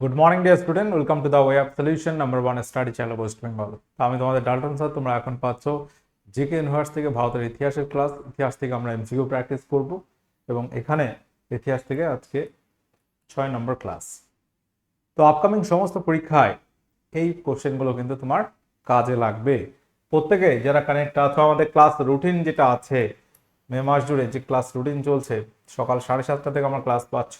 Good morning dear student welcome to the way of solution number one study channel West Bengal আমি তোমাদের Dalton sir তোমরা এখন পাচ্ছ GK universe থেকে ভারতের ইতিহাসের ক্লাস ইতিহাস থেকে আমরা এমসিকিউ প্র্যাকটিস করব এবং এখানে ইতিহাস থেকে আজকে ছয় নম্বর ক্লাস তো আপকামিং সমস্ত পরীক্ষায় এই কোশ্চেনগুলো কিন্তু তোমার কাজে লাগবে। প্রত্যেকে যারা কানেক্ট আছো, আমাদের ক্লাস রুটিন যেটা আছে, মে মাস জুড়ে যে ক্লাস রুটিন চলছে, সকাল সাড়ে সাতটা থেকে আমরা ক্লাস পাচ্ছ।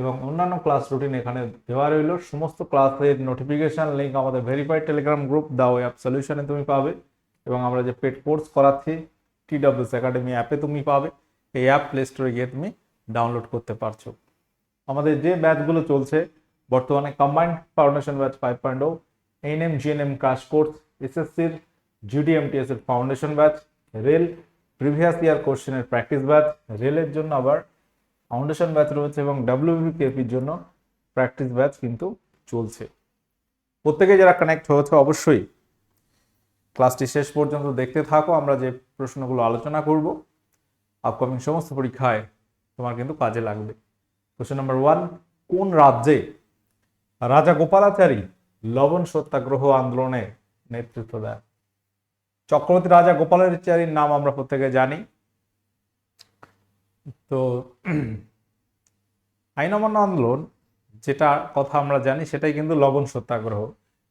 এবং অন্যান্য ক্লাস রুটিন এখানে দেওয়া রইল। সমস্ত ক্লাসের নোটিফিকেশন লিঙ্ক আমাদের verified Telegram group the way app সলিউশনে তুমি পাবে এবং আমরা যে পেড কোর্স করাচ্ছি টি ডাব্লিউস একাডেমি অ্যাপে তুমি পাবে। এই অ্যাপ প্লে স্টোরে গিয়ে তুমি ডাউনলোড করতে পারছ। আমাদের যে ব্যাচগুলো চলছে, বর্তমানে combined foundation batch five point ও N M G N GNM crash course এসএসসির জিডিএমটিএস এর foundation batch rail previous year কোশ্চেনের প্র্যাকটিস ব্যাচ রেলের জন্য আবার ফাউন্ডেশন ব্যাচ রয়েছে এবং ডাব্লিউবিপিএফির জন্য প্র্যাকটিস ব্যাচ কিন্তু চলছে। প্রত্যেকে যারা কানেক্ট হয়েছে অবশ্যই ক্লাসটি শেষ পর্যন্ত দেখতে থাকো, আমরা যে প্রশ্নগুলো আলোচনা করব আপকামিং সমস্ত পরীক্ষায় তোমার কিন্তু কাজে লাগবে। কোশ্চেন নাম্বার ওয়ান কোন রাজ্যে রাজা গোপালাচারী লবণ সত্যাগ্রহ আন্দোলনে নেতৃত্ব দেয় চক্রবর্তী রাজা গোপালাচারীর নাম আমরা প্রত্যেকে জানি। তো আইন অমান্য আন্দোলন, যেটা কথা আমরা জানি, সেটাই কিন্তু লবণ সত্যাগ্রহ।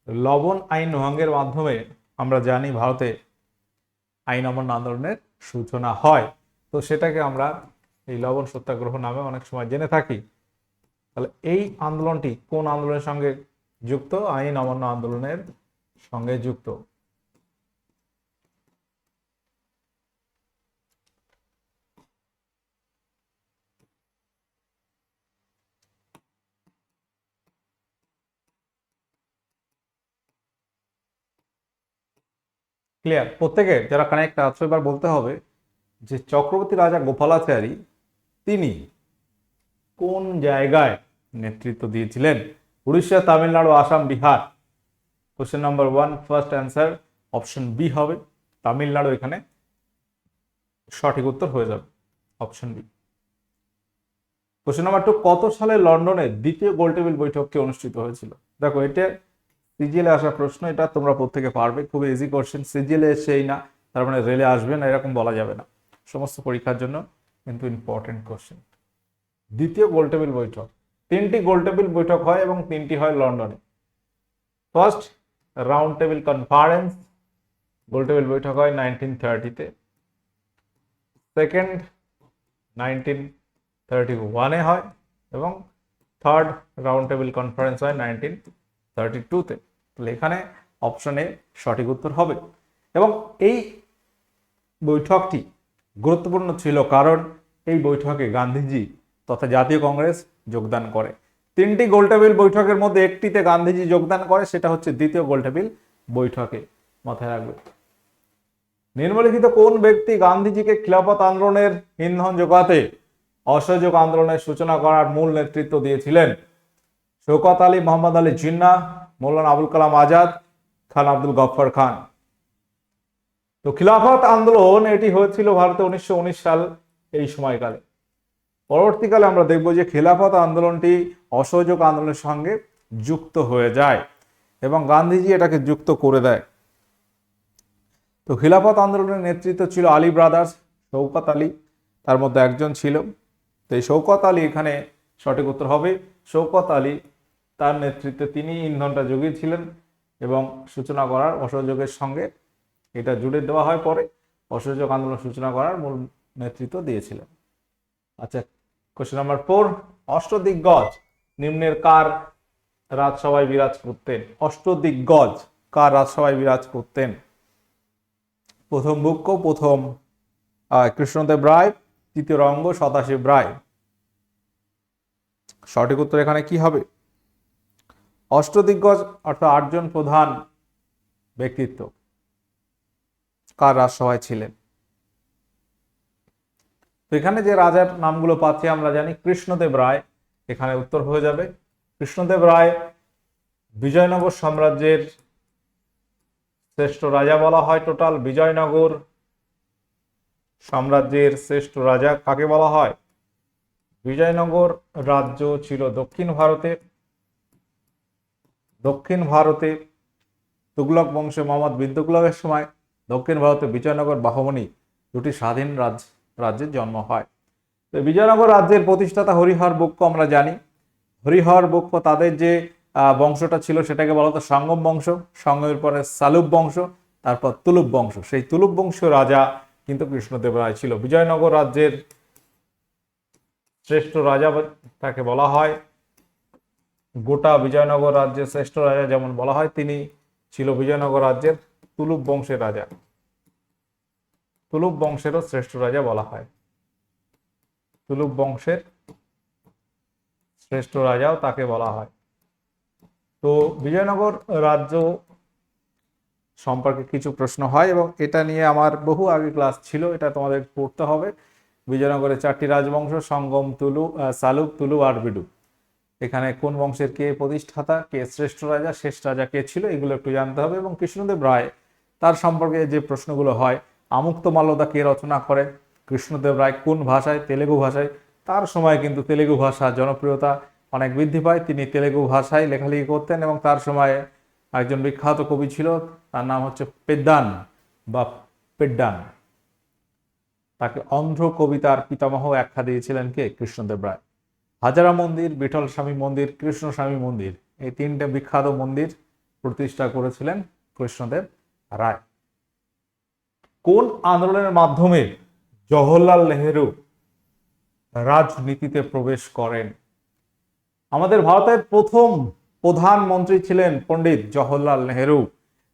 লবণ আইন ভঙ্গের মাধ্যমে আমরা জানি ভারতে আইন অমান্য আন্দোলনের সূচনা হয়। তো সেটাকে আমরা এই লবণ সত্যাগ্রহ নামে অনেক সময় জেনে থাকি। তাহলে এই আন্দোলনটি কোন আন্দোলনের সঙ্গে যুক্ত? আইন অমান্য আন্দোলনের সঙ্গে যুক্ত। ক্লিয়ার প্রত্যেকে যারা কানেক্ট আছো, এবার বলতে হবে যে চক্রবর্তী রাজা গোপালাচারী, তিনি কোন জায়গায় নেতৃত্ব দিয়েছিলেন? Orissa, Tamil Nadu, Assam, Bihar. Question number one first answer option B হবে। তামিলনাড়ু এখানে সঠিক উত্তর হয়ে যাবে option B question number two কত সালে লন্ডনে দ্বিতীয় গোলটেবিল বৈঠককে অনুষ্ঠিত হয়েছিল? দেখো, এটা সিজিএলে আসা প্রশ্ন, এটা তোমরা প্রত্যেকে পারবে। খুব ইজি কোশ্চেন সিজিএলে এসেই না, তার মানে রেলে আসবে না, এরকম বলা যাবে না। সমস্ত পরীক্ষার জন্য কিন্তু ইম্পর্টেন্ট কোশ্চেন দ্বিতীয় গোলটেবিল বৈঠক। তিনটি গোলটেবিল বৈঠক হয় এবং তিনটি হয় লন্ডনে। ফার্স্ট রাউন্ড টেবিল কনফারেন্স গোলটেবিল বৈঠক হয় নাইনটিন থার্টিতে সেকেন্ড নাইনটিন থার্টি ওয়ানে হয় এবং থার্ড রাউন্ড টেবিল কনফারেন্স হয় নাইনটিন থার্টি টুতে তাহলে এখানে অপশনে সঠিক উত্তর হবে। এবং এই বৈঠকটি গুরুত্বপূর্ণ ছিল কারণ এই বৈঠকে গান্ধীজি তথা জাতীয় কংগ্রেস যোগদান করে। তিনটি গোলটেবিল বৈঠকের মধ্যে একটিতে গান্ধীজি যোগদান করে, সেটা হচ্ছে দ্বিতীয় গোলটেবিল বৈঠকে মাথায় রাখবে। নিম্নলিখিত কোন ব্যক্তি গান্ধীজিকে খিলাফত আন্দোলনের ইন্ধন যোগাতে অসহযোগ আন্দোলনের সূচনা করার মূল নেতৃত্ব দিয়েছিলেন? শৌকত আলী, মোহাম্মদ আলী জিন্না, মৌলানা আবুল কালাম আজাদ, খান আব্দুল গফর খান। তো খিলাফত আন্দোলন এটি হয়েছিল ভারতে উনিশশো উনিশ সাল এই সময়কালে। পরবর্তীকালে আমরা দেখব যে খিলাফত আন্দোলনটি অসহযোগ আন্দোলনের সঙ্গে যুক্ত হয়ে যায় এবং গান্ধীজি এটাকে যুক্ত করে দেয়। তো খিলাফত আন্দোলনের নেতৃত্ব ছিল আলী ব্রাদার্স শৌকত আলী, তার মধ্যে একজন ছিল। তো এই শৌকত আলী এখানে সঠিক উত্তর হবে। শৌকত আলী তার নেতৃত্বে তিনি ইন্ধনটা জুগিয়েছিলেন এবং সূচনা করার অসহযোগের সঙ্গে এটা জুড়ে দেওয়া হয় পরে অসহযোগ আন্দোলন সূচনা করার মূল নেতৃত্ব দিয়েছিলেন। আচ্ছা কোশ্চেন নাম্বার ফোর অষ্টদিগ্গজ নিম্নের কার রাজসভায় বিরাজ করতেন? অষ্টদিগ্গজ কার রাজসভায় বিরাজ করতেন? প্রথম বুক্য প্রথম কৃষ্ণদেব রায়, তৃতীয় রঙ্গ, সদাশিব রায়। সঠিক উত্তর এখানে কি হবে? অষ্টদিগ্গজ অর্থাৎ আটজন প্রধান ব্যক্তিত্ব কার রাজসভায় ছিলেন? এখানে যে রাজার নামগুলো পাচ্ছি আমরা জানি, কৃষ্ণদেব রায়। এখানে উত্তর হয়ে যাবে। কৃষ্ণদেব রায় বিজয়নগর সাম্রাজ্যের শ্রেষ্ঠ রাজা বলা হয় টোটাল। বিজয়নগর সাম্রাজ্যের শ্রেষ্ঠ রাজা কাকে বলা হয়? বিজয়নগর রাজ্য ছিল দক্ষিণ ভারতে দক্ষিণ ভারতে তুগলক বংশে মোহাম্মদ বিন তুগলকের সময় দক্ষিণ ভারতে বিজয়নগর বাহমনি দুটি স্বাধীন রাজ রাজ্যের জন্ম হয়। তো বিজয়নগর রাজ্যের প্রতিষ্ঠাতা হরিহর বক্ষ আমরা জানি। হরিহর বক্ষ তাদের যে বংশটা ছিল সেটাকে বলা হতো সঙ্গম বংশ, সঙ্গমের পরে সালুব বংশ, তারপর তুলুপ বংশ। সেই তুলুপ বংশীয় রাজা কিন্তু কৃষ্ণদেব রায় ছিল। বিজয়নগর রাজ্যের শ্রেষ্ঠ রাজা তাকে বলা হয়। গোটা বিজয়নগর রাজ্যের শ্রেষ্ঠ রাজা যেমন বলা হয়, তিনি ছিল বিজয়নগর রাজ্যের তুলুপ বংশের রাজা। তুলুপ বংশেরও শ্রেষ্ঠ রাজা বলা হয়। তুলুপ বংশের শ্রেষ্ঠ রাজাও তাকে বলা হয়। তো বিজয়নগর রাজ্য সম্পর্কে কিছু প্রশ্ন হয় এবং এটা নিয়ে আমার বহু আগে ক্লাস ছিল, এটা তোমাদের পড়তে হবে। বিজয়নগরের চারটি রাজবংশ, সঙ্গম, তুলু সালুক, তুলু আর বিডু এখানে কোন বংশের কে প্রতিষ্ঠাতা, কে শ্রেষ্ঠ রাজা, শেষ রাজা কে ছিল, এগুলো একটু জানতে হবে এবং কৃষ্ণদেব রায়, তার সম্পর্কে যে প্রশ্নগুলো হয়, আমুক্ত মাল্যদা কে রচনা করে, কৃষ্ণদেব রায় কোন ভাষায়, তেলেগু ভাষায়, তার সময় কিন্তু তেলেগু ভাষার জনপ্রিয়তা অনেক বৃদ্ধি পায়। তিনি তেলেগু ভাষায় লেখালেখি করতেন এবং তার সময়ে একজন বিখ্যাত কবি ছিল, তার নাম হচ্ছে পেদ্দান বা পেড্ডান। তাকে অন্ধ্র কবিতার পিতামহ আখ্যা দিয়েছিলেন কে? কৃষ্ণদেব রায়। হাজারা মন্দির, বিঠল স্বামী মন্দির, কৃষ্ণ স্বামী মন্দির, এই তিনটে বিখ্যাত মন্দির প্রতিষ্ঠা করেছিলেন কৃষ্ণদেব রায়। কোন আন্দোলনের মাধ্যমে জওহরলাল নেহেরু রাজনীতিতে প্রবেশ করেন? আমাদের ভারতের প্রথম প্রধানমন্ত্রী ছিলেন পণ্ডিত জওহরলাল নেহেরু।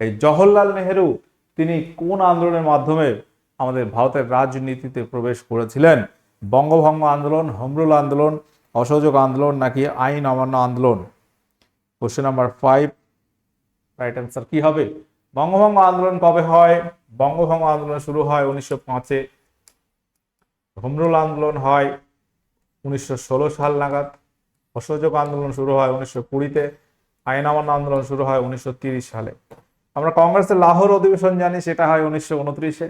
এই জওহরলাল নেহেরু তিনি কোন আন্দোলনের মাধ্যমে আমাদের ভারতের রাজনীতিতে প্রবেশ করেছিলেন? বঙ্গভঙ্গ আন্দোলন, হমরুল আন্দোলন অসহযোগ আন্দোলন নাকি আইন অমান্য আন্দোলন? Question number five right answer কি হবে? বঙ্গভঙ্গ আন্দোলন কবে হয়? বঙ্গভঙ্গ আন্দোলন শুরু হয় উনিশশো পাঁচে। হোমরুল আন্দোলন হয় উনিশশো ষোলো সাল নাগাদ। অসহযোগ আন্দোলন শুরু হয় উনিশশো কুড়িতে। আইন অমান্য আন্দোলন শুরু হয় উনিশশো তিরিশ সালে। আমরা কংগ্রেসের লাহোর অধিবেশন জানি, সেটা হয় উনিশশো উনত্রিশে।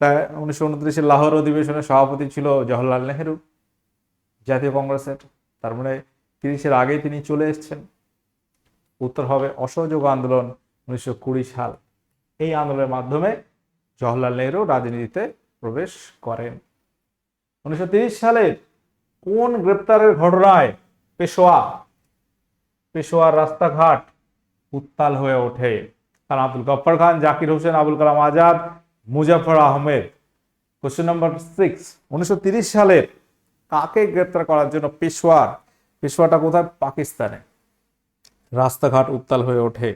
তাই উনিশশো উনত্রিশে লাহোর অধিবেশনের সভাপতি ছিল জওহরলাল নেহেরু। জাতীয় কংগ্রেসের। তার মানে তিরিশের আগেই তিনি চলে এসেছেন। উত্তর হবে অসহযোগ আন্দোলন উনিশশো কুড়ি সাল। এই আন্দোলনের মাধ্যমে জওহরলাল নেহরু রাজনীতিতে প্রবেশ করেন। উনিশশো সালের কোন গ্রেপ্তারের ঘটনায় পেশোয়া, পেশোয়ার রাস্তাঘাট উত্তাল হয়ে ওঠে? Khan Abdul Gaffar Khan, Zakir Hussain, Abul Kalam Azad Muzaffar Ahmed. Question number six উনিশশো সালের কাকে গ্রেপ্তার করার জন্য পেশোয়ার পেশোয়াটা কোথায়? পাকিস্তানে। রাস্তাঘাট উত্তাল হয়ে ওঠে।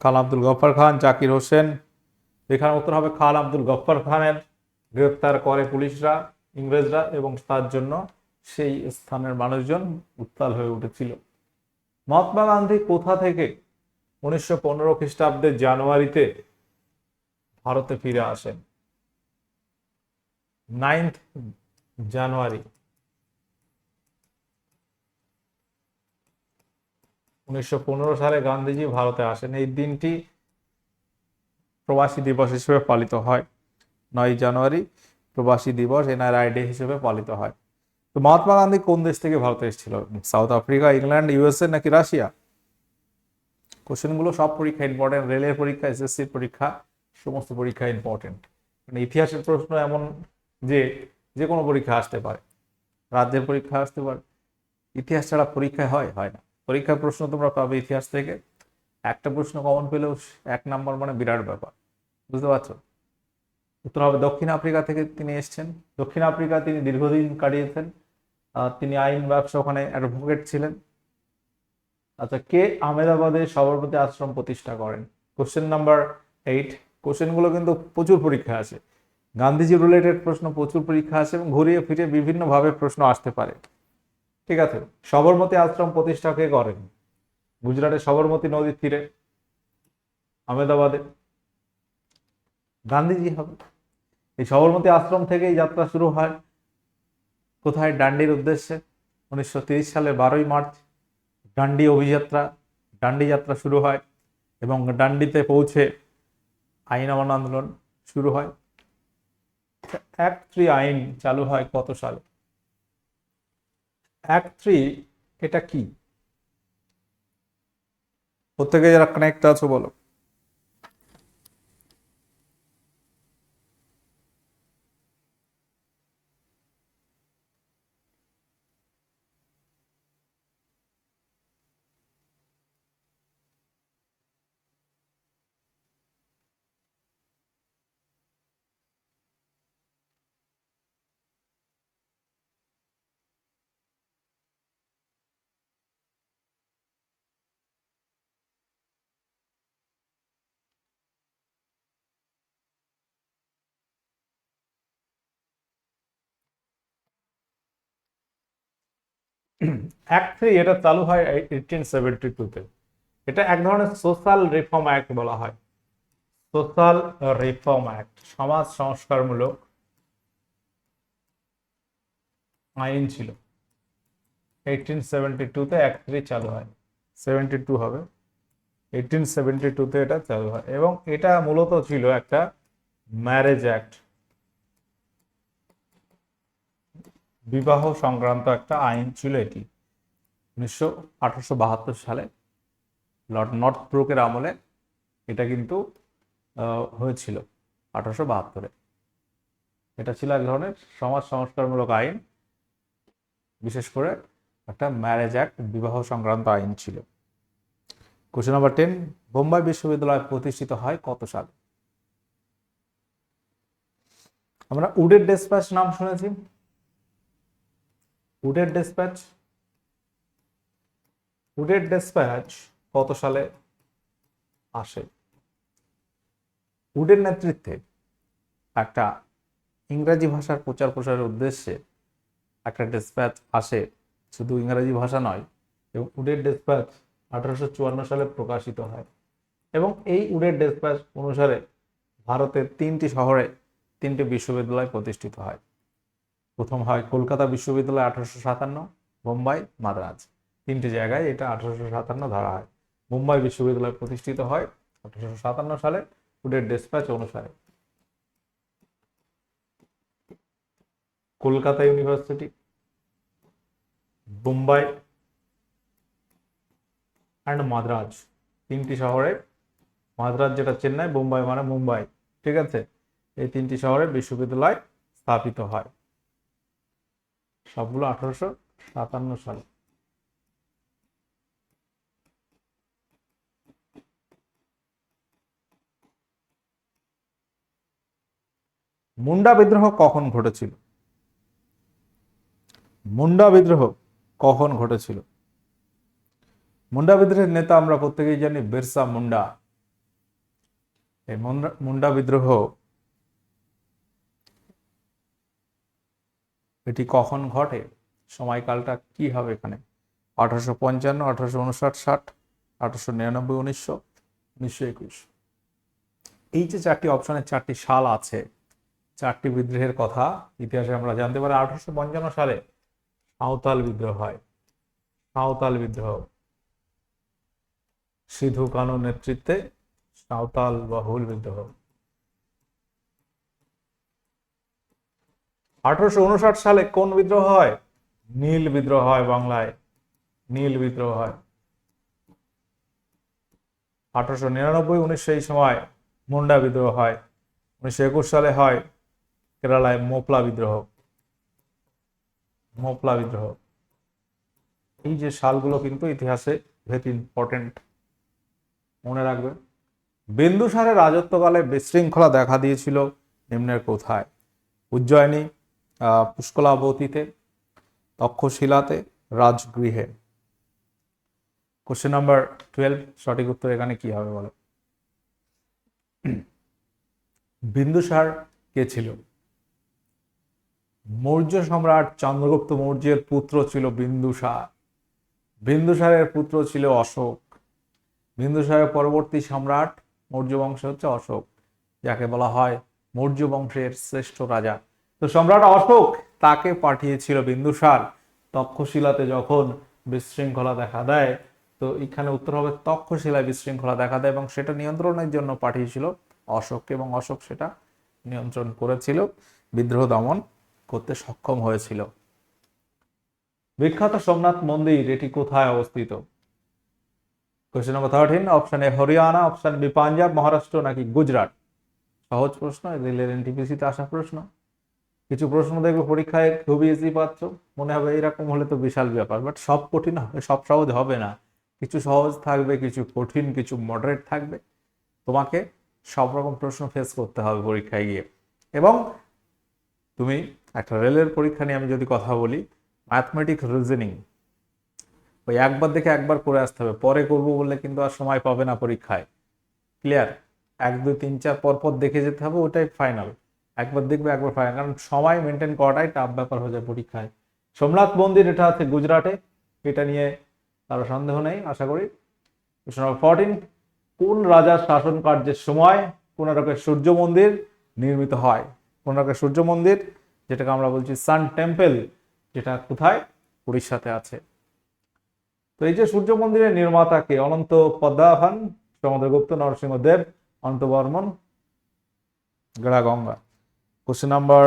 খান আব্দুল গফর খান, জাকির হোসেন। এখানে উত্তর হবে খান আব্দুল গফর খানের। গ্রেপ্তার করে পুলিশরা, ইংরেজরা এবং তার জন্য সেই স্থানের মানুষজন উত্তাল হয়ে উঠেছিল। মহাত্মা গান্ধী কোথা থেকে উনিশশো পনেরো খ্রিস্টাব্দের জানুয়ারিতে ভারতে ফিরে আসেন। নাইন্থ জানুয়ারি উনিশশো পনেরো সালে গান্ধীজি ভারতে আসেন। এই দিনটি প্রবাসী দিবস হিসেবে পালিত হয়। নয় জানুয়ারি প্রবাসী দিবস, এনআরআই ডে হিসেবে পালিত হয়। তো মহাত্মা গান্ধী কোন দেশ থেকে ভারতে এসেছিল? সাউথ আফ্রিকা, ইংল্যান্ড, ইউএসএ নাকি রাশিয়া? কোশ্চেনগুলো সব পরীক্ষা ইম্পর্টেন্ট রেলের পরীক্ষা এসএসসির পরীক্ষা, সমস্ত পরীক্ষা ইম্পর্টেন্ট মানে ইতিহাসের প্রশ্ন এমন যে যে কোনো পরীক্ষা আসতে পারে, রাজ্যের পরীক্ষা আসতে পারে। ইতিহাস ছাড়া পরীক্ষায় হয় হয় না। পরীক্ষার প্রশ্ন তোমরা পাবে ইতিহাস থেকে। একটা প্রশ্ন কমন পেলেও এক নাম্বার মানে বিরাট ব্যাপার। বুঝতে পারছ? উত্তর হবে দক্ষিণ আফ্রিকা থেকে তিনি এসেছেন। দক্ষিণ আফ্রিকা তিনি দীর্ঘদিন কাটিয়েছেন। তিনি আইন ব্যবসা ওখানে অ্যাডভোকেট ছিলেন। আচ্ছা কে আহমেদাবাদে সবরমতী আশ্রম প্রতিষ্ঠা করেন? কোশ্চেন নাম্বার এইট কোশ্চেনগুলো কিন্তু প্রচুর পরীক্ষা আছে। গান্ধীজি রিলেটেড প্রশ্ন প্রচুর পরীক্ষা আছে এবং ঘুরিয়ে ফিরে বিভিন্নভাবে প্রশ্ন আসতে পারে। ঠিক আছে, সবরমতী আশ্রম প্রতিষ্ঠা কে করেন? গুজরাটে সবরমতী নদীর তীরে। আহমেদাবাদে। গান্ধীজি হবে। এই সবরমতী আশ্রম থেকেই যাত্রা শুরু হয়। কোথায়? ডান্ডির উদ্দেশ্যে। উনিশশো সালের বারোই মার্চ। ডান্ডি অভিযাত্রা, ডান্ডি যাত্রা শুরু হয় এবং ডান্ডিতে পৌঁছে আইন অমান্য আন্দোলন শুরু হয়। অ্যাক্ট থ্রি আইন চালু হয় কত সালে? অ্যাক্ট থ্রি এটা কি? প্রত্যেকে যারা কানেক্ট আছো বলো। অ্যাক্ট থ্রি এটা চালু হয় এইটিন সেভেন্টি টুতে এটা এক ধরনের সোশ্যাল রিফর্ম অ্যাক্ট বলা হয়। সোশ্যাল রিফর্ম অ্যাক্ট সমাজ সংস্কারমূলক আইন ছিল। এইটিন সেভেন্টি টুতে অ্যাক্ট থ্রি চালু হয়। সেভেন্টি টু হবে। এইটিন সেভেন্টি টুতে এটা চালু হয়। এবং এটা মূলত ছিল একটা ম্যারেজ অ্যাক্ট বিবাহ সংক্রান্ত একটা আইন ছিল এটি। উনিশশো আঠারোশো বাহাত্তর সালে লর্ড নর্থ ব্রুকের আমলে এটা কিন্তু হয়েছিল আঠারোশো বাহাত্তরে। এটা ছিল এক ধরনের সমাজ সংস্কারমূলক আইন, বিশেষ করে একটা ম্যারেজ অ্যাক্ট বিবাহ সংক্রান্ত আইন ছিল। কোশ্চেন নাম্বার টেন বোম্বাই বিশ্ববিদ্যালয় প্রতিষ্ঠিত হয় কত সালে? আমরা উডের ডেসপ্যাচ নাম শুনেছি। উডের ডেসপ্যাচ উডের ডেসপ্যাচ কত সালে আসে? উডের নেতৃত্বে একটা ইংরাজি ভাষার প্রচার প্রসারের উদ্দেশ্যে একটা ডেসপ্যাচ আসে। শুধু ইংরাজি ভাষা নয়, এবং উডের ডেসপ্যাচ আঠারোশো চুয়ান্ন সালে প্রকাশিত হয়। এবং এই উডের ডেসপ্যাচ অনুসারে ভারতের তিনটি শহরে তিনটি বিশ্ববিদ্যালয় প্রতিষ্ঠিত হয়। প্রথম হয় কলকাতা বিশ্ববিদ্যালয় আঠারোশো সাতান্ন বোম্বাই মাদ্রাজ। তিনটি জায়গায় এটা আঠারোশো সাতান্ন ধরা হয়। মুম্বাই বিশ্ববিদ্যালয় প্রতিষ্ঠিত হয় আঠারোশো সাতান্ন সালে ফুডের ডেসপ্যাচ অনুসারে। Kolkata university Bombay and Madras. তিনটি শহরে, মাদ্রাজ যেটা চেন্নাই বোম্বাই মানে মুম্বাই, ঠিক আছে? এই তিনটি শহরে বিশ্ববিদ্যালয় স্থাপিত হয়। সবগুলো আঠারোশো সাতান্ন সালে। মুন্ডা বিদ্রোহ কখন ঘটেছিল? মুন্ডা বিদ্রোহ কখন ঘটেছিল? মুন্ডা বিদ্রোহের নেতা আমরা প্রত্যেকেই জানি, বিরসা মুন্ডা। এই মুন্ডা বিদ্রোহ এটি কখন ঘটে? সময়কালটা কি হবে এখানে? আঠারোশো পঞ্চান্ন, আঠারোশো উনষাট, ষাট, আঠারোশো নিরানব্বই, উনিশশো উনিশশো একুশ। এই যে চারটি অপশনের চারটি সাল আছে, চারটি বিদ্রোহের কথা ইতিহাসে আমরা জানতে পারি আঠারোশো পঞ্চান্ন সালে সাঁওতাল বিদ্রোহ হয়। সাঁওতাল বিদ্রোহ। সিধু কানুর নেতৃত্বে সাঁওতাল বা হুল বিদ্রোহ। আঠারোশো উনষাট সালে কোন বিদ্রোহ হয়? নীল বিদ্রোহ হয় বাংলায়। নীল বিদ্রোহ হয়। আঠারোশো নিরানব্বই উনিশশো এই সময় মুন্ডা বিদ্রোহ হয়। উনিশশো একুশ সালে হয় কেরালায় মোপলা বিদ্রোহ। মোপলা বিদ্রোহ। এই যে সালগুলো কিন্তু ইতিহাসে ভেরি ইম্পর্টেন্ট মনে রাখবে বিন্দুসারের রাজত্বকালে বিশৃঙ্খলা দেখা দিয়েছিল নিম্নের কোথায়? উজ্জয়িনী পুষ্কলাবতীতে, তক্ষশিলাতে, রাজগৃহে। কোশ্চেন নাম্বার টুয়েলভ সঠিক উত্তর এখানে কি হবে বলো? বিন্দুসার কে ছিল? মৌর্য সম্রাট চন্দ্রগুপ্ত মৌর্যের পুত্র ছিল বিন্দুসার। বিন্দুসারের পুত্র ছিল অশোক। বিন্দুসারের পরবর্তী সম্রাট মৌর্য বংশ হচ্ছে অশোক, যাকে বলা হয় মৌর্য বংশের শ্রেষ্ঠ রাজা। তো সম্রাট অশোক তাকে পাঠিয়েছিল বিন্দুসার তক্ষশিলাতে যখন বিশৃঙ্খলা দেখা দেয়, তো এখানে উত্তর হবে তক্ষশিলায় বিশৃঙ্খলা দেখা দেয় এবং সেটা নিয়ন্ত্রণের জন্য পাঠিয়েছিল অশোককে এবং অশোক সেটা নিয়ন্ত্রণ করেছিল, বিদ্রোহ দমন করতে সক্ষম হয়েছিল। বিখ্যাত সোমনাথ মন্দির এটি কোথায় অবস্থিত? Question number thirteen option A Haryana option B Punjab Maharashtra নাকি গুজরাট সহজ প্রশ্ন রেলের এনটিপিসিতে আসা প্রশ্ন। কিছু প্রশ্ন দেখবে পরীক্ষায় খুবই ইজি পাচ্ছ? মনে হবে, এরকম হলে তো বিশাল ব্যাপার। বাট সব কঠিন সব সহজ হবে না। কিছু সহজ থাকবে, কিছু কঠিন, কিছু মডারেট থাকবে। তোমাকে সব রকম প্রশ্ন ফেস করতে হবে পরীক্ষায় গিয়ে। এবং তুমি একটা রেলের পরীক্ষা নিয়ে আমি যদি কথা বলি ম্যাথমেটিক্স রিজনিং ওই একবার দেখে একবার করে আসতে হবে। পরে করব বললে কিন্তু আর সময় পাবে না পরীক্ষায়। ক্লিয়ার এক, দুই, তিন, চার পর পর দেখে যেতে হবে, ওটাই ফাইনাল একবার দেখবে, একবার ফাইনাল কারণ সময় মেনটেন করাটাই টাফ ব্যাপার হয়ে যায় পরীক্ষায়। সোমনাথ মন্দির এটা আছে গুজরাটে। এটা নিয়ে কারও সন্দেহ নেই, আশা করি। কোশ্চেন নম্বর ফোরটিন কোন রাজার শাসন কার্যের সময় কোনারকের সূর্য মন্দির নির্মিত হয়? কোনারকের সূর্য মন্দির, যেটাকে আমরা বলছি সান টেম্পল যেটা কোথায়? উড়িষ্যাতে আছে। তো এই যে সূর্য মন্দিরের নির্মাতা কে অনন্ত পদ্মাভান সমুদ্রগুপ্ত নরসিংহ দেব অনন্ত বর্মন, গড়া Ganga. Question number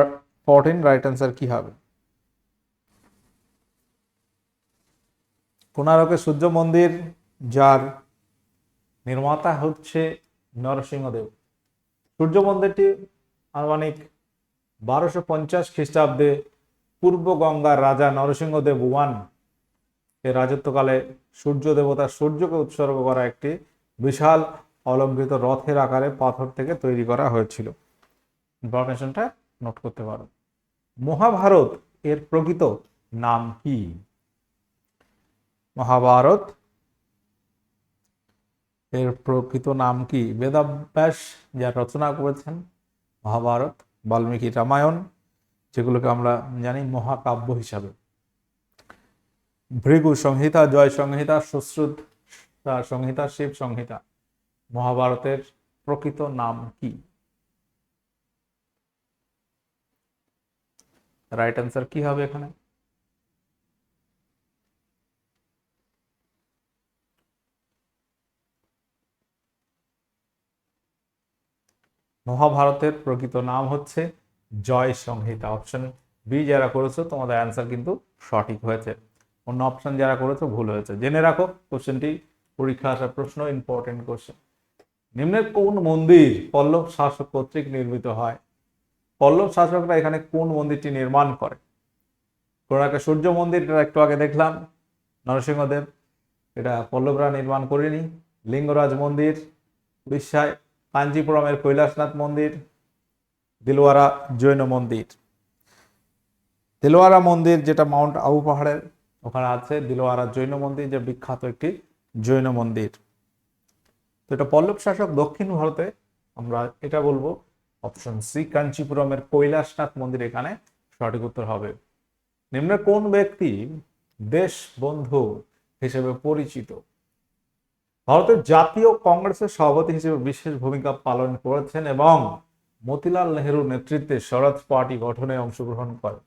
fourteen right answer কি হবে? কোনারকের সূর্য মন্দির, যার নির্মাতা হচ্ছে নরসিংহদেব সূর্য মন্দিরটি আনুমানিক বারোশো পঞ্চাশ খ্রিস্টাব্দে পূর্ব গঙ্গার রাজা নরসিংহদেব ওয়ানের রাজত্বকালে সূর্য দেবতা সূর্যকে উৎসর্গ করা একটি বিশাল অলঙ্কৃত রথের আকারে পাথর থেকে তৈরি করা হয়েছিল। ইনফরমেশনটা নোট করতে পারো। মহাভারত এর প্রকৃত নাম কি? মহাভারত এর প্রকৃত নাম কি? বেদাব্যাস যা রচনা করেছেন মহাভারত, বাল্মীকি রামায়ণ, যেগুলোকে আমরা জানি মহাকাব্য হিসাবে। ভৃগু সংহিতা, জয় সংহিতা, সুশ্রুত সংহিতা, শিব সংহিতা, মহাভারতের প্রকৃত নাম কি? রাইট অ্যান্সার কি হবে এখানে? মহাভারতের প্রকৃত নাম হচ্ছে জয় সংহিতা। অপশন বি যারা করেছ, তোমাদের অ্যান্সার কিন্তু সঠিক হয়েছে। অন্য অপশন যারা করেছ, ভুল হয়েছে। জেনে রাখো কোশ্চেনটি পরীক্ষা আসার প্রশ্ন ইম্পর্টেন্ট কোশ্চেন নিম্নের কোন মন্দির পল্লব শাসক কর্তৃক নির্মিত হয়? পল্লব শাসকরা এখানে কোন মন্দিরটি নির্মাণ করে? কোনারকে সূর্য মন্দির একটু আগে দেখলাম, নরসিংহদেব। এটা পল্লবরা নির্মাণ করেনি। লিঙ্গরাজ মন্দির, উড়িষ্যায়। কাঞ্চিপুরমের কৈলাসনাথ মন্দির দিলওয়ারা জৈন মন্দির। দিলওয়ারা মন্দির যেটা মাউন্ট আবু পাহাড়ের, ওখানে আছে দিলওয়ারা জৈন মন্দির, যে বিখ্যাত একটি জৈন মন্দির। তো এটা পল্লব শাসক দক্ষিণ ভারতে, আমরা এটা বলব অপশন সি কাঞ্চিপুরমের কৈলাসনাথ মন্দির এখানে সঠিক উত্তর হবে। নিম্নে কোন ব্যক্তি দেশ বন্ধু হিসেবে পরিচিত? ভারতের জাতীয় কংগ্রেসের সভাপতি হিসেবে বিশেষ ভূমিকা পালন করেছেন এবং মতিলাল নেহরুর নেতৃত্বে স্বরাজ পার্টি গঠনে অংশগ্রহণ করেন।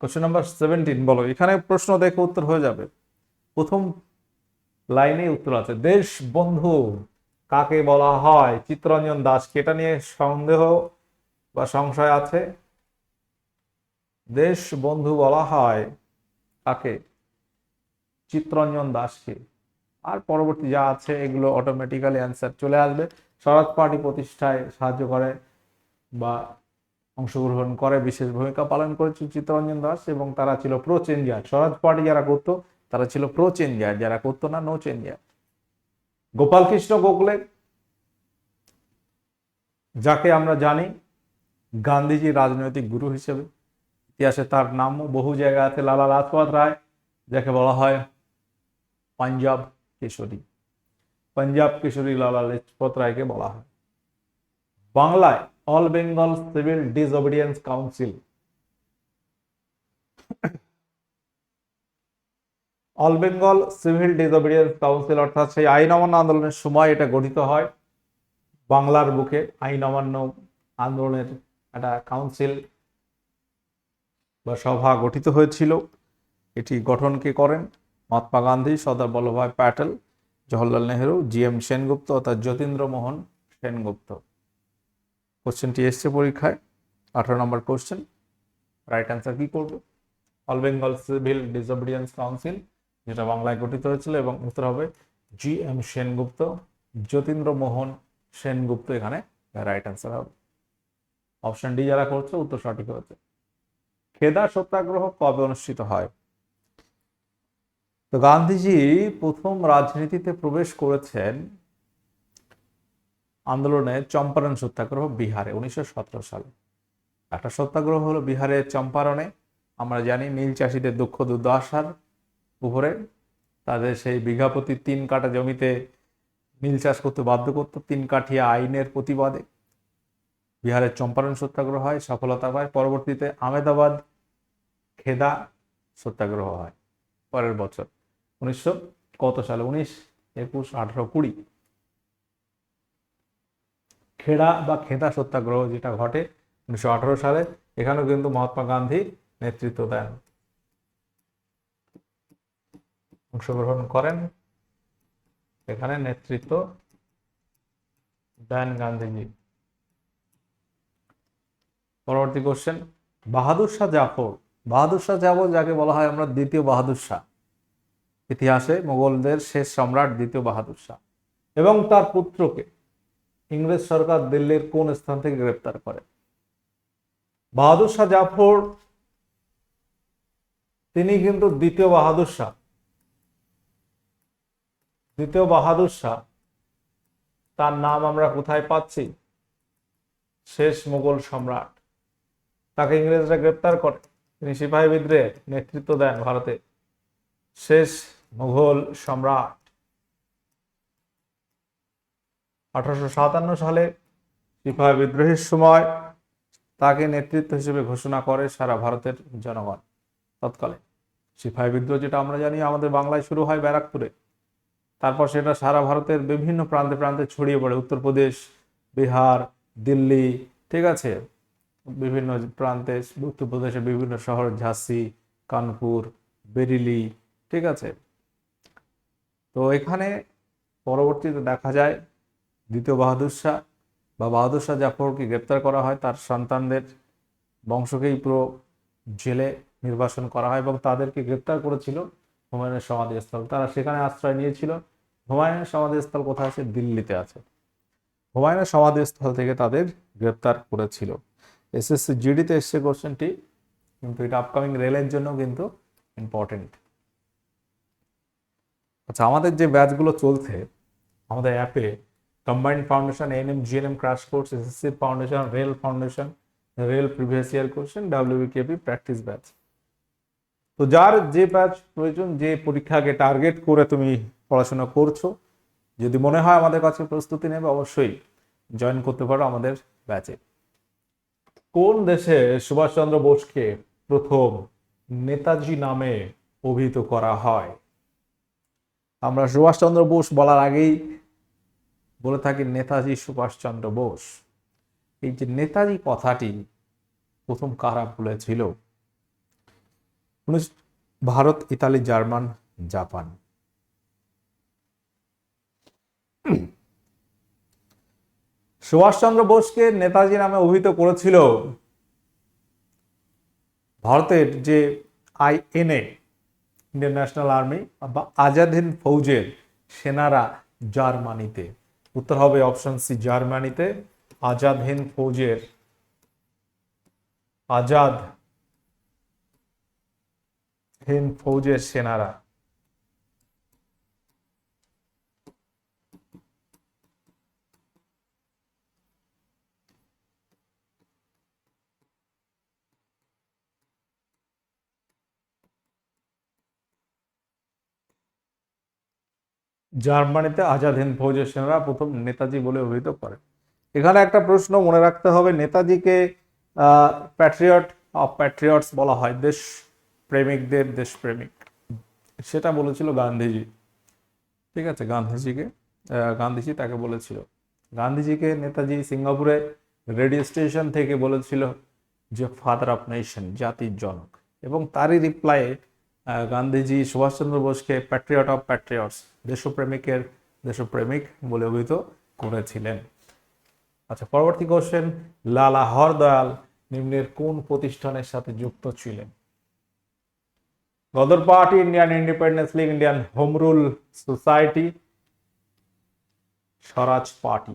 কোশ্চেন নাম্বার সেভেন্টিন বলো। এখানে প্রশ্ন দেখে উত্তর হয়ে যাবে। প্রথম লাইনে উত্তর আছে। দেশ বন্ধু কাকে বলা হয়? চিত্তরঞ্জন দাস এটা নিয়ে সন্দেহ বা সংশয় আছে? দেশ বন্ধু বলা হয় কাকে? চিত্তরঞ্জন দাসকে। আর পরবর্তী যা আছে, এগুলো অটোমেটিক্যালি অ্যান্সার চলে আসবে। স্বরাজ পার্টি প্রতিষ্ঠায় সাহায্য করে বা অংশগ্রহণ করে, বিশেষ ভূমিকা পালন করেছে চিত্তরঞ্জন দাস এবং তারা ছিল প্রো চেঞ্জার স্বরাজ পার্টি যারা করতো, তারা ছিল প্রো চেঞ্জার যারা করতো না নো চেঞ্জার গোপাল কৃষ্ণ গোখলে, যাকে আমরা জানি গান্ধীজি রাজনৈতিক গুরু হিসেবে। ইতিহাসে তার নামও বহু জায়গা আছে, লালা লাজপত রায়, যাকে বলা হয় পাঞ্জাব কেশরী। পাঞ্জাব কেশরী লালা লাজপত রায়কে বলা হয়। বাংলায় all Bengal civil disobedience council. All Bengal civil disobedience council, অর্থাৎ সেই আইন অমান্য আন্দোলনের সময় এটা গঠিত হয়। বাংলার বুকে আইন অমান্য আন্দোলনের একটা কাউন্সিল বা সভা গঠিত হয়েছিল। এটি গঠনকে করেন? মহাত্মা গান্ধী, সর্দার বল্লভভাই প্যাটেল, জওহরলাল নেহেরু, জি এম সেনগুপ্ত, অর্থাৎ যতীন্দ্র মোহন সেনগুপ্ত। কোশ্চেনটি এসছে পরীক্ষায়। আঠারো নম্বর কোশ্চেন রাইট অ্যান্সার কি করবে? All Bengal civil disobedience council যেটা বাংলায় গঠিত হয়েছিল এবং উত্তর হবে জি এম সেনগুপ্ত, যতীন্দ্র মোহন সেনগুপ্ত, এখানে রাইট অ্যান্সার হবে। অপশন ডি যারা করছে, উত্তর সঠিক হয়েছে। খেদা সত্যাগ্রহ কবে অনুষ্ঠিত হয়? তো গান্ধীজি প্রথম রাজনীতিতে প্রবেশ করেছেন আন্দোলনে চম্পারণ সত্যাগ্রহ বিহারে, উনিশশো সতেরো সালে। একটা সত্যাগ্রহ হলো বিহারের চম্পারণে। আমরা জানি নীল চাষিদের দুঃখ দুর্দশার উপরে তাদের সেই বিঘা প্রতি তিন কাঠা জমিতে নীল চাষ করতে বাধ্য করতো। তিন কাঠিয়া আইনের প্রতিবাদে বিহারের চম্পারণ সত্যাগ্রহ হয়, সফলতা পায়। পরবর্তীতে আমেদাবাদ খেদা সত্যাগ্রহ হয় পরের বছর। উনিশশো কত সালে? উনিশ, একুশ, আঠারো, কুড়ি। খেড়া বা খেদা সত্যাগ্রহ যেটা ঘটে উনিশশো আঠারো সালে। এখানেও কিন্তু মহাত্মা গান্ধী নেতৃত্ব দেন। অংশগ্রহণ করেন। এখানে নেতৃত্ব দেন গান্ধীজি। পরবর্তী কোশ্চেন বাহাদুর শাহ জাফর। বাহাদুর শাহ জাফর যাকে বলা হয় আমরা দ্বিতীয় বাহাদুর শাহ। ইতিহাসে মোগলদের শেষ সম্রাট দ্বিতীয় বাহাদুর শাহ। এবং তার পুত্রকে ইংরেজ সরকার দিল্লির কোন স্থান থেকে গ্রেপ্তার করে? বাহাদুর শাহ জাফর, তিনি কিন্তু দ্বিতীয় বাহাদুর শাহ। দ্বিতীয় বাহাদুর শাহ, তার নাম আমরা কোথায় পাচ্ছি? শেষ মোগল সম্রাট। তাকে ইংরেজরা গ্রেপ্তার করে। তিনি সিপাহী বিদ্রোহের নেতৃত্ব দেন ভারতে। শেষ মুঘল সম্রাট। আঠারোশো সাতান্ন সালে সিপাহী বিদ্রোহের সময় তাকে নেতৃত্ব হিসেবে ঘোষণা করে সারা ভারতের জনগণ। তৎকালে সিপাহী বিদ্রোহ যেটা আমরা জানি, আমাদের বাংলায় শুরু হয় ব্যারাকপুরে। তারপর সেটা সারা ভারতের বিভিন্ন প্রান্তে প্রান্তে ছড়িয়ে পড়ে। উত্তরপ্রদেশ বিহার, দিল্লি, ঠিক আছে? বিভিন্ন প্রান্তে উত্তরপ্রদেশের বিভিন্ন শহর, ঝাঁসি, কানপুর, বেরিলি, ঠিক আছে? তো এখানে পরবর্তীতে দেখা যায় দ্বিতীয় বাহাদুর শাহ বা বাহাদুর শাহ জাফরকে গ্রেপ্তার করা হয়। তার সন্তানদের বংশকেই পুরো জেলে নির্বাসন করা হয় এবং তাদেরকে গ্রেপ্তার করেছিল হুমায়ুনের সমাধিস্থল। তারা সেখানে আশ্রয় নিয়েছিল। হুমায়ুনের সমাধিস্থল কোথায় আছে? দিল্লিতে আছে। হুমায়ুনের সমাধিস্থল থেকে তাদের গ্রেপ্তার করেছিল। এসএসসি জিডিতে এসছে কোশ্চেনটি, কিন্তু এটা আপকামিং রেলের জন্য কিন্তু ইম্পর্টেন্ট আচ্ছা আমাদের যে ব্যাচগুলো চলছে, আমাদের অ্যাপে combined foundation N NM GNM crash course SSC foundation rail foundation rail previous year question WBKP practice batch তো যার যে ব্যাচ প্রয়োজন, যে পরীক্ষাকে টার্গেট করে তুমি পড়াশোনা করছ, যদি মনে হয় আমাদের কাছে প্রস্তুতি নেবে, অবশ্যই জয়েন করতে পারো আমাদের ব্যাচে কোন দেশে সুভাষচন্দ্র বোসকে প্রথম নেতাজি নামে অভিহিত করা হয়? আমরা সুভাষচন্দ্র বোস বলার আগেই বলে থাকি নেতাজি সুভাষচন্দ্র বোস। এই যে নেতাজি কথাটি প্রথম কারা বলেছিল? Bharat, Italy, German, Japan. Subhashchandra বোসকে Netaji নামে অভিহিত করেছিল ভারতের যে আইএনএ, ইন্ডিয়ান ন্যাশনাল আর্মি, বা আজাদ হিন্দ ফৌজের সেনারা জার্মানিতে। উত্তর হবে অপশন সি, জার্মানিতে। আজাদ হিন্দ ফৌজের আজাদ হিন্দ ফৌজের সেনারা জার্মানিতে আজাদ হিন্দ ফৌজের সেনারা প্রথম নেতাজি বলে অভিহিত করে। এখানে একটা প্রশ্ন মনে রাখতে হবে, নেতাজিকে প্যাট্রিয়ট অফ প্যাট্রিয়টস বলা হয়, দেশ প্রেমিকদের দেশপ্রেমিক। সেটা বলেছিল গান্ধীজি। ঠিক আছে? গান্ধীজিকে গান্ধীজি তাকে বলেছিল। গান্ধীজিকে নেতাজি সিঙ্গাপুরে রেডিও স্টেশন থেকে বলেছিল যে ফাদার অফ নেশন জাতির জনক। এবং তারই রিপ্লাইয়ে গান্ধীজি সুভাষচন্দ্র বোসকে প্যাট্রিয়ট অফ প্যাট্রিয়টস দেশপ্রেমিকের দেশপ্রেমিক বলে অভিহিত করেছিলেন। আচ্ছা পরবর্তী কোশ্চেন লালা হরদয়াল নিম্নের কোন প্রতিষ্ঠানের সাথে যুক্ত ছিলেন? Party Indian independence league Indian home rule society Swaraj party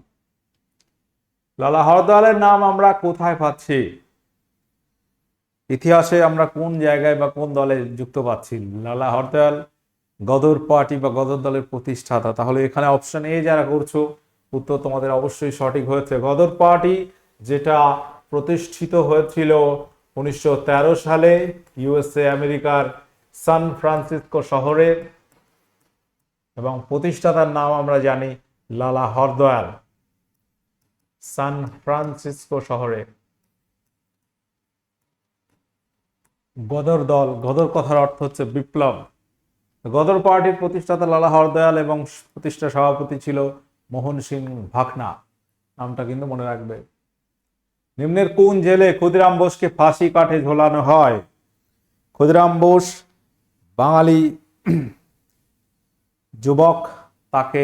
Lala হরদয়ালের নাম আমরা কোথায় পাচ্ছি? ইতিহাসে আমরা কোন জায়গায় বা কোন দলে যুক্ত পাচ্ছি? লালা হরদয়াল গদর পার্টি বা গদর দলের প্রতিষ্ঠাতা। তাহলে এখানে অপশন এ যারা করছ, উত্তর তোমাদের অবশ্যই সঠিক হয়েছে। গদর পার্টি যেটা প্রতিষ্ঠিত হয়েছিল উনিশশো তেরো সালে ইউএসএ আমেরিকার সান ফ্রান্সিসকো শহরে এবং প্রতিষ্ঠাতার নাম আমরা জানি লালা হরদয়াল। সান ফ্রান্সিসকো শহরে গদর দল, গদর কথার অর্থ হচ্ছে বিপ্লব। গদর পার্টির প্রতিষ্ঠাতা লালা হরদয়াল এবং প্রতিষ্ঠা সভাপতি ছিল মোহন সিং ভাকনা। নামটা কিন্তু মনে রাখবে। নিম্নের কোন জেলে ক্ষুদিরাম বোসকে ফাঁসি কাঠে ঝোলানো হয়? ক্ষুদিরাম বোস বাঙালি যুবক তাকে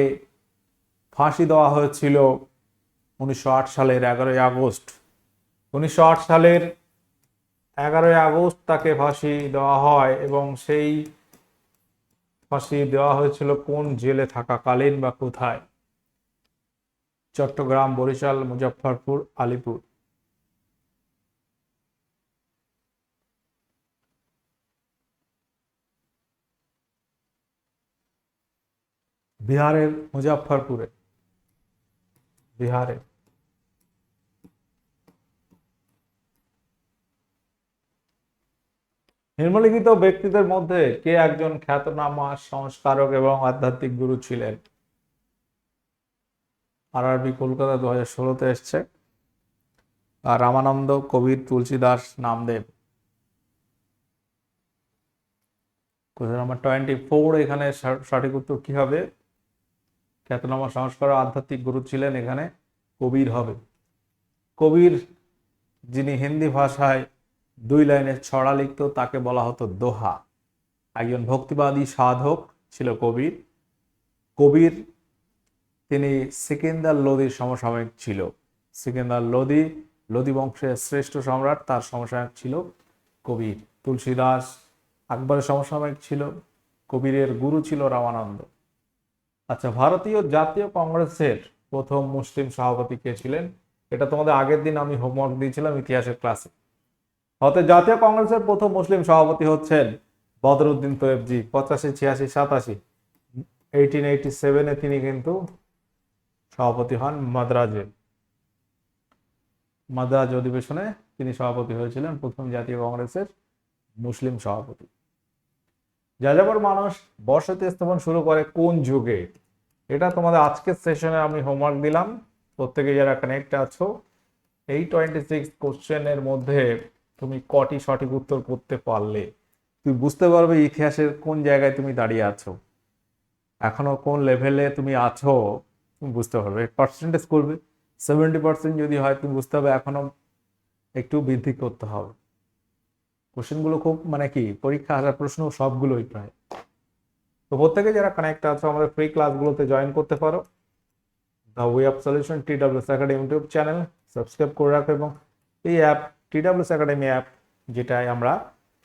ফাঁসি দেওয়া হয়েছিল উনিশশো আট সালের এগারোই আগস্ট। উনিশশো আট সালের এগারোই আগস্ট তাকে ফাঁসি দেওয়া হয় এবং সেই ফাঁসি দেওয়া হয়েছিল কোন জেলে থাকাকালীন বা কোথায়? চট্টগ্রাম, বরিশাল, মুজফ্ফরপুর, আলিপুর। বিহারের মুজফ্ফরপুরে। বিহারে। নিম্নলিখিত ব্যক্তিদের মধ্যে কে একজন খ্যাতনামা সংস্কারক এবং আধ্যাত্মিক গুরু ছিলেন? আরআরবি কলকাতা দু হাজার ষোলোতে এসছে। আর Ramananda Kabir Tulsidas Namdev. Question number twenty four, এখানে সঠিক উত্তর কি হবে? খ্যাতনামা সংস্কার আধ্যাত্মিক গুরু ছিলেন এখানে কবির হবে। কবির যিনি হিন্দি ভাষায় দুই লাইনের ছড়া লিখত, তাকে বলা হতো দোহা। একজন ভক্তিবাদী সাধক ছিল কবির। কবির তিনি সিকিন্দার লোদির সমসাময়িক ছিল। সিকিন্দার লোদি লোদি বংশের শ্রেষ্ঠ সম্রাট, তার সমসাময়িক ছিল কবির। তুলসীদাস আকবরের সমসাময়িক ছিল, কবিরের গুরু ছিল রামানন্দ। আচ্ছা ভারতীয় জাতীয় কংগ্রেসের প্রথম মুসলিম সভাপতি কে ছিলেন? এটা তোমাদের আগের দিন আমি হোমওয়ার্ক দিয়েছিলাম ইতিহাসের ক্লাসে হতে জাতীয় কংগ্রেসের প্রথম মুসলিম সভাপতি হচ্ছেন বদরুদ্দিন তৈবজি পঁচাশি, ছিয়াশি, সাতাশি। এইটিন এইটি সেভেনে তিনি কিন্তু সভাপতি হন মাদ্রাজে। মাদ্রাজ অধিবেশনে তিনি সভাপতি হয়েছিলেন প্রথম জাতীয় কংগ্রেসের মুসলিম সভাপতি। যাযাবর মানুষ বসতি স্থাপন শুরু করে কোন যুগে? এটা তোমাদের আজকের সেশনে আমি হোমওয়ার্ক দিলাম। প্রত্যেকে যারা কানেক্ট আছো, এই টোয়েন্টি সিক্স কোশ্চেনের মধ্যে তুমি কটি সঠিক উত্তর করতে পারলে? তুমি বুঝতে পারবে ইতিহাসের কোন জায়গায় তুমি দাঁড়িয়ে আছো। এখনও কোন লেভেলে তুমি আছো, তুমি বুঝতে পারবে। পার্সেন্টেজ করবে। সেভেন্টি পার্সেন্ট যদি হয়, তুমি বুঝতে হবে এখনও একটু বৃদ্ধি করতে হবে। কোশ্চেনগুলো খুব মানে কি, পরীক্ষা আসার প্রশ্ন সবগুলোই প্রায়। তো প্রত্যেকে যারা কানেক্ট আছো, আমাদের ফ্রি ক্লাসগুলোতে জয়েন করতে পারো। The way of solution T WS academy YouTube channel subscribe করে রাখো এবং এই app T WS academy app যেটায় আমরা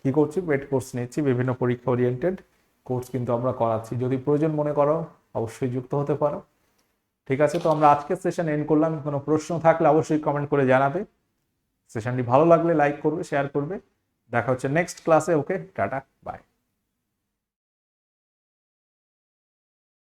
কি করছি পেড কোর্স নিচ্ছি, বিভিন্ন পরীক্ষা ওরিয়েন্টেড কোর্স কিন্তু আমরা করাচ্ছি। যদি প্রয়োজন মনে করো, অবশ্যই যুক্ত হতে পারো। ঠিক আছে, তো আমরা আজকের সেশন এন্ড করলাম। কোনো প্রশ্ন থাকলে অবশ্যই কমেন্ট করে জানাবে। সেশনটি ভালো লাগলে লাইক করবে শেয়ার করবে। দেখা হচ্ছে নেক্সট ক্লাসে ওকে টাটা বাই